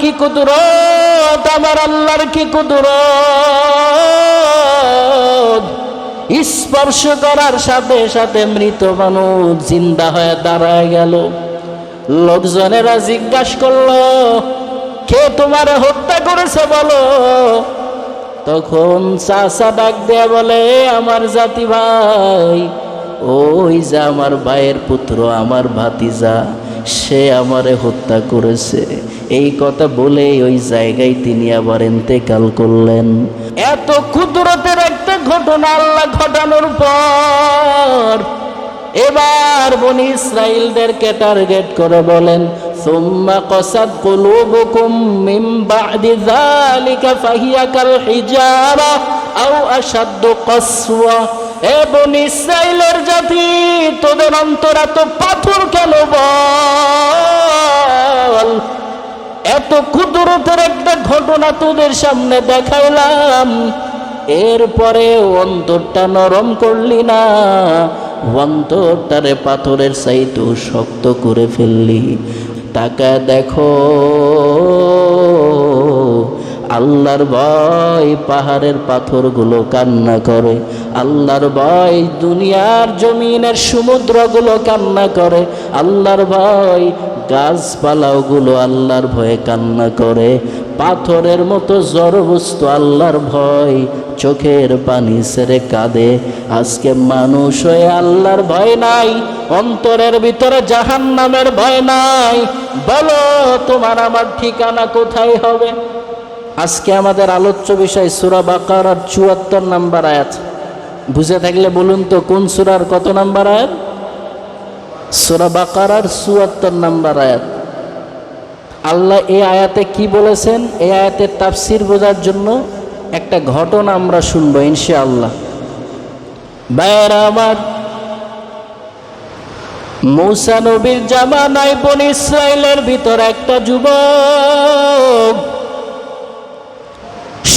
কি কুদরত? আমার আল্লাহর কি কুদরত? স্পর্শ করার সাথে সাথে মৃত মানুষ জিন্দা হয়ে দাঁড়ায় গেল। লোকজনেরা জিজ্ঞাসা করল, কে তোমার হত্যা করেছে বলো? তখন চাষা ডাক দেয়া বলে, আমার জাতি ভাই, ওই যে আমার ভাইয়ের পুত্র, আমার ভাতিজা। সে আমারে হত্যা করেছে। এই কথা বলে ওই জায়গায় তিনি আবার ইন্তেকাল করলেন। এত কুদরতের একটা ঘটনা আল্লাহ ঘটানোর পর এবার বনি ইসরায়েলদেরকে টার্গেট করে বলেন, সুম্মা কসাদ কুলুবুকুম মিন বাদি যালিকা ফাহিয়া কাল হিজারা আও আশাদ্দু কসওয়া। এ বনি ইসরায়েলের জাতি, তোদের অন্তর এত পাথর ঘটনা তোদের সামনে দেখাইলাম। এরপরে অন্তরটা নরম করলি না, অন্তরটারে পাথরের সাইতো শক্ত করে ফেললি। টাকা দেখো আল্লাহর ভয় পাহাড়ের পাথরগুলো কান্না করে। আল্লাহর ভয় দুনিয়ার জমিনের সমুদ্রগুলো কান্না করে। আল্লাহর ভয় গাছপালাওগুলো আল্লাহর ভয়ে কান্না করে। পাথরের মতো জড়বস্তু আল্লাহর ভয়, চোখের পানি সেরে কাঁদে। আজকে মানুষ হয়ে আল্লাহর ভয় নাই, অন্তরের ভিতরে জাহান নামের ভয় নাই। বলো, তোমার আমার ঠিকানা কোথায় হবে? আজকে আমাদের আলোচ্য বিষয় সুরা বাকার চুয়াত্তর নাম্বার আয়াত। বুঝে থাকলে বলুন তো, কোন সুরার কত নাম্বার আয়াত? সুরা বাকার চুয়াত্তর নাম্বার আয়াত। আল্লাহ এই আয়াতে কি বলেছেন? এই আয়াতের তাফসির বোঝার জন্য একটা ঘটনা আমরা শুনব, ইনশাআল্লাহ। ভাইয়েরা আমার, মৌসা নবীর জামানায় বন ইসরায়েলের ভিতর একটা যুবক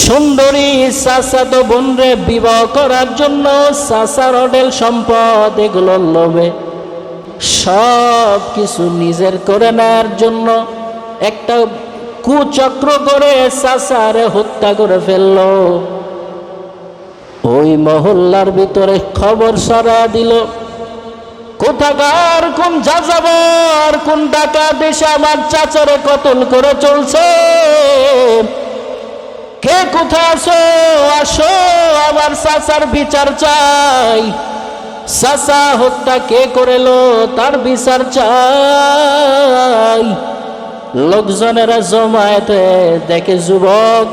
সুন্দরী চাচাতো বোনরে বিবাহ করার জন্য চাচার অডেল সম্পদ এগুলোর লোভে। সব কিছু নিজের করে নেয়ার জন্য একটা কুচক্র করে চাচারে হত্যা করে ফেলল। ওই মহল্লার ভিতরে খবর সরা দিল, কোথাকার কোন যাযাবর, কোন ডাকা দেশে আমার চাচারে কতল করে চলছে? কে কোথায় আসো আসো, আমার চাচার বিচার চাই। চাচা হত্যা কে করেলো? তার বিচার চাই। লোকজনেরা জমায়েতে দেখে যুবক,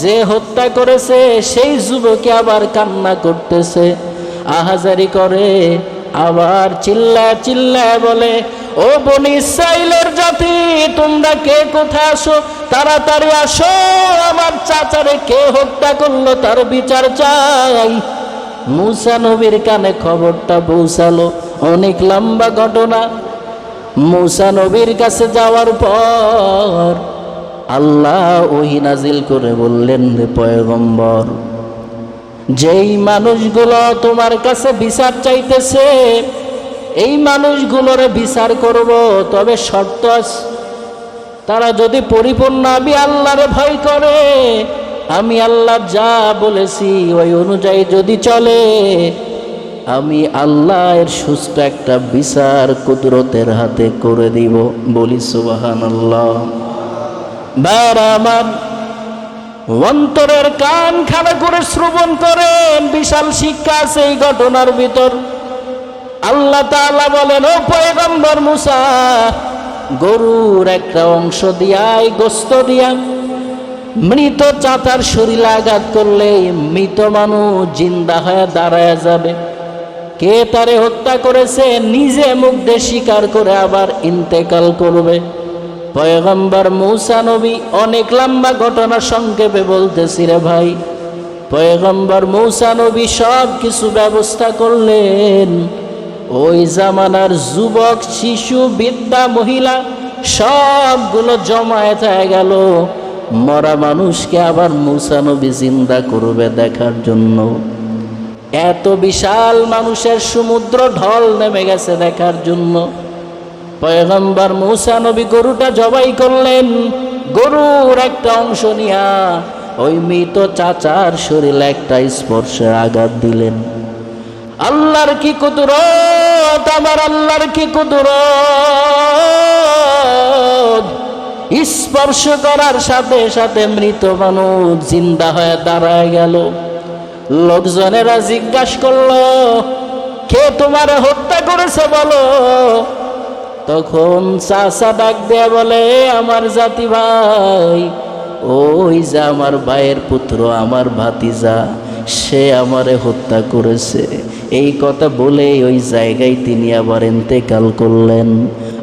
যে হত্যা করেছে, সেই যুবকে আবার কান্না করতেছে। আহাজারি করে, আবার চিল্লা চিল্লা বলে ও বনি ইসরাইলের জাতি, তোমরা কে কোথায় আসো? তাড়াতাড়ি আসো, আমার চাচারে কে হত্যা করল তার বিচার চাই। মুসা নবীর কানে খবরটা পৌঁছালো, অনেক লম্বা ঘটনা। মুসা নবীর কাছে যাওয়ার পর আল্লাহ ওহি নাজিল করে বললেন রে পয়গম্বর, যেই মানুষগুলো তোমার কাছে বিচার চাইতেছে এই মানুষগুলোর বিচার করব, তবে শর্ত তারা যদি পরিপূর্ণ, আমি আল্লাহরে ভয় করে। আমি আল্লাহ যা বলেছি, ওই অনুযায়ী যদি চলে, আমি আল্লাহর সুস্থ একটা বিচার কুদরতের হাতে করে দিব। বলি সুবাহান আল্লাহ আমার অন্তরের কান খাড়া করে শ্রবণ করেন, বিশাল শিক্ষা আছে এই ঘটনার ভিতর। আল্লাহ তাআলা বলেন, ও পয়গম্বর মুসা, গরুর একটা অংশ দিয়াই গোস্ত দিয়া মৃত চাতার শরীর আঘাত করলে মৃত মানুষ জিন্দা হয়ে দাঁড়ায় যাবে। কে তারে হত্যা করেছে, নিজে মুখ দিয়ে স্বীকার করে আবার ইন্তেকাল করবে। পয়গম্বর মৌসা নবী অনেক লম্বা ঘটনা সংক্ষেপে বলতেছি রে ভাই। পয়গম্বর মৌসা নবী সব কিছু ব্যবস্থা করলেন। ওই জামানার যুবক, শিশু বিদ্যা মহিলা, সবগুলো জমায়েত হয়ে গেল। মরা মানুষকে আবার মৌসা নবী জিন্দা করবে দেখার জন্য। এত বিশাল মানুষের সমুদ্র ঢল নেমে গেছে দেখার জন্য। পয়গম্বর মৌসা নবী গরুটা জবাই করলেন, গরুর একটা অংশ নিয়া। ওই মৃত চাচার শরীরে একটা স্পর্শে আঘাত দিলেন। আল্লাহর কি কুদরত? আমার আল্লাহর কি কুদরত? স্পর্শ করার সাথে সাথে মৃত মানুষ জিন্দা হয়ে দাঁড়ায় গেল। লোকজনেরা জিজ্ঞাসা করল, কে তোমার হত্যা করেছে বলো? তখন চাষা ডাক দেয়া বলে, আমার জাতি ভাই ওই যে আমার ভাইয়ের পুত্র, আমার ভাতিজা। সে আমারে হত্যা করেছে। এই কথা বলে ওই জায়গায় তিনি আবার ইন্তেকাল করলেন।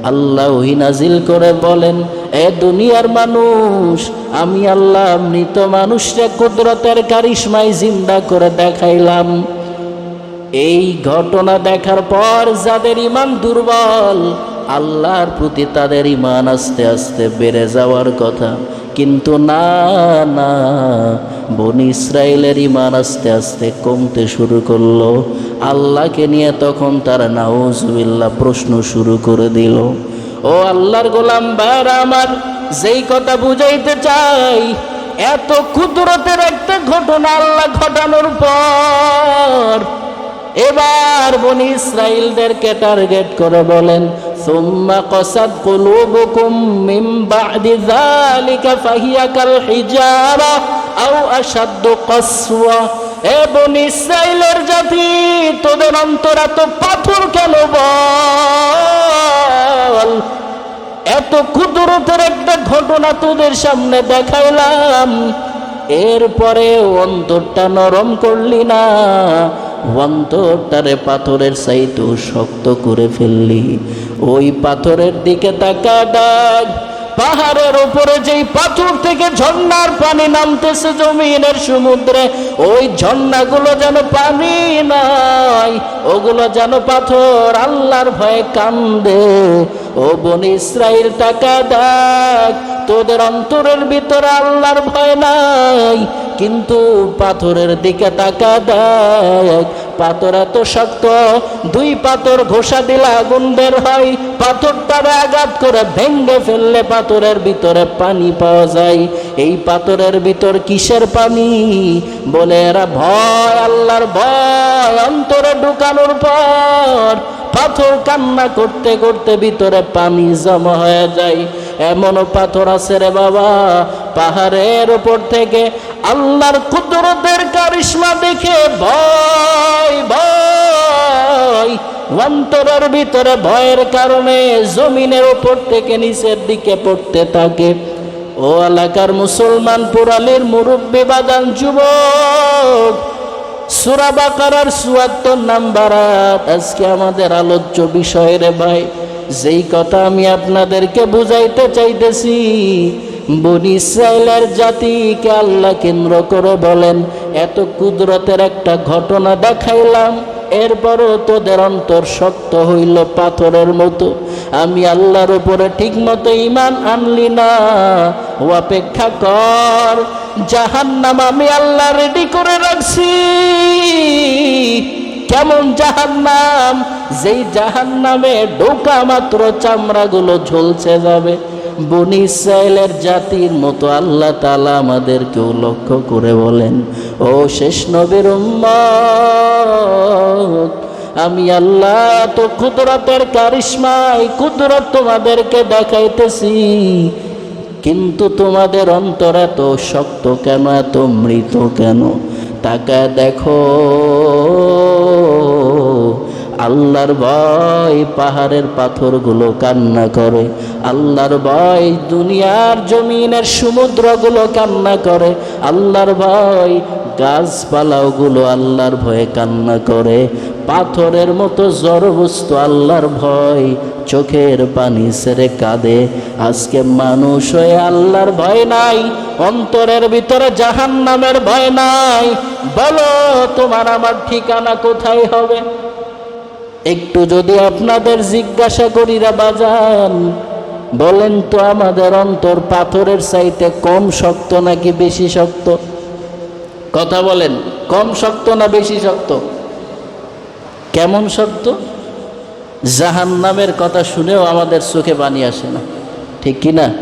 আল্লাহ নাজিল করে বলেন, এ দুনিয়ার মানুষ, আমি আল্লাহ মৃত মানুষরা কুদরতের কারিশমায় জিন্দা করে দেখাইলাম। এই ঘটনা দেখার পর যাদের ইমান দুর্বল, আল্লাহর প্রতি তাদের ইমান আস্তে আস্তে বেড়ে যাওয়ার কথা। কিন্তু না না। বন ইসরায়েলের ইমান আস্তে আস্তে কমতে শুরু করল। আল্লাহকে নিয়ে তখন তারা নাউজুবিল্লাহ প্রশ্ন শুরু করে দিল, ও আল্লাহর গোলাম বার আমার, যেই কথা বুঝাইতে চাই, এত কুদরতের একটা ঘটনা আল্লাহ ঘটানোর পর এবার বনি ইসরায়েলদেরকে টার্গেট করে বলেন, সুম্মা কসাদ কুলুবুকুম মিন বাদি যালিকা ফাহিয়া কাল হিজারা আও আশাদ্দু কসওয়া। এ বনি ইসরায়েলের জাতি, তোদের অন্তর এত পাথর কেন বল? এত কুদরতের একটা ঘটনা তোদের সামনে দেখাইলাম। এরপরে অন্তরটা নরম করলি না। অন্তরটারে পাথরের সাইতেও শক্ত করে ফেললি। ওই পাথরের দিকে তাকা ডাক, পাহাড়ের উপরে যেই পাথর থেকে ঝর্ণার পানি নামতেছে জমিনের সমুদ্রে, ওই ঝর্ণাগুলো যেন পানি নাই, ওগুলো যেন পাথর আল্লাহর ভয়ে কান্দে। ও বন ইসরায়েল টাকা ডাক, তোদের অন্তরের ভিতরে আল্লাহর ভয় নাই কিন্তু পাথরের দিকে তাকা দেখ পাথর এত শক্ত, দুই পাথর ঘোষা দিলে আগুন বের হয়। পাথরটারে আঘাত করে ভেঙ্গে ফেললে পাথরের ভিতরে পানি পাওয়া যায়। এই পাথরের ভিতর কিসের পানি? বলে এরা ভয়, আল্লাহর ভয়। অন্তরে ঢুকানোর পর পাথর কান্না করতে করতে ভিতরে পানি জমা হয়ে যায়। এমনও পাথর আছে রে বাবা। পাহাড়ের উপর থেকে আল্লাহর কুদরতের কারিশমা দেখে ভয় ভয়। অন্তরের ভিতরে ভয়ের কারণে জমিনের উপর থেকে নিচের দিকে পড়তে থাকে। ও এলাকার মুসলমান পুরালির মুরব্বী বাদান যুবক, সুরা বাকারার চুয়াত্তর নাম্বার আজকে আমাদের আলোচ্য বিষয় রে ভাই, যেই কথা আমি আপনাদেরকে বুঝাইতে চাইতেছি বনি ইসরায়েলের জাতিকে আল্লাহ কেন্দ্র করে বলেন, এত কুদরতের একটা ঘটনা দেখাইলাম, এরপরও তোদের অন্তর শক্ত হইল পাথরের মতো। আমি আল্লাহর উপরে ঠিক মতো ইমান আনলি না। ও অপেক্ষা কর, জাহান্নাম আমি আল্লাহ রেডি করে রাখছি। কেমন জাহান্নাম? যেই জাহান্নামে ঢোকা মাত্র চামড়াগুলো ঝলসে যাবে। বনি ইসরায়েলের জাতির মতো আল্লাহ তালা আমাদেরকেও লক্ষ্য করে বলেন, ও শেষ নবীর আমি আল্লাহ তো কুদরতের কারিশমাই কুদরত তোমাদেরকে দেখাইতেছি, কিন্তু তোমাদের অন্তর এত শক্ত কেন, এত মৃত কেন? তাকা দেখো। আল্লাহর ভয় পাহাড়ের পাথরগুলো কান্না করে। আল্লাহর ভয় দুনিয়ার জমিনের সমুদ্রগুলো কান্না করে। আল্লাহর ভয় গাছপালাওগুলো আল্লাহর ভয়ে কান্না করে। পাথরের মতো জড়বস্তু আল্লাহর ভয় চোখের পানি সেরে কাঁদে। আজকে মানুষ হয়ে আল্লাহর ভয় নাই, অন্তরের ভিতরে জাহান নামের ভয় নাই। বলো, তোমার আমার ঠিকানা কোথায় হবে? একটু যদি আপনাদের জিজ্ঞাসা করিরা বাজান, বলেন তো আমাদের অন্তর পাথরের চাইতে কম শক্ত নাকি বেশি শক্ত? কথা বলেন, কম শক্ত না বেশি শক্ত? কেমন শক্ত? জাহান নামের কথা শুনেও আমাদের চোখে বানিয়ে আসে না। ঠিক কি না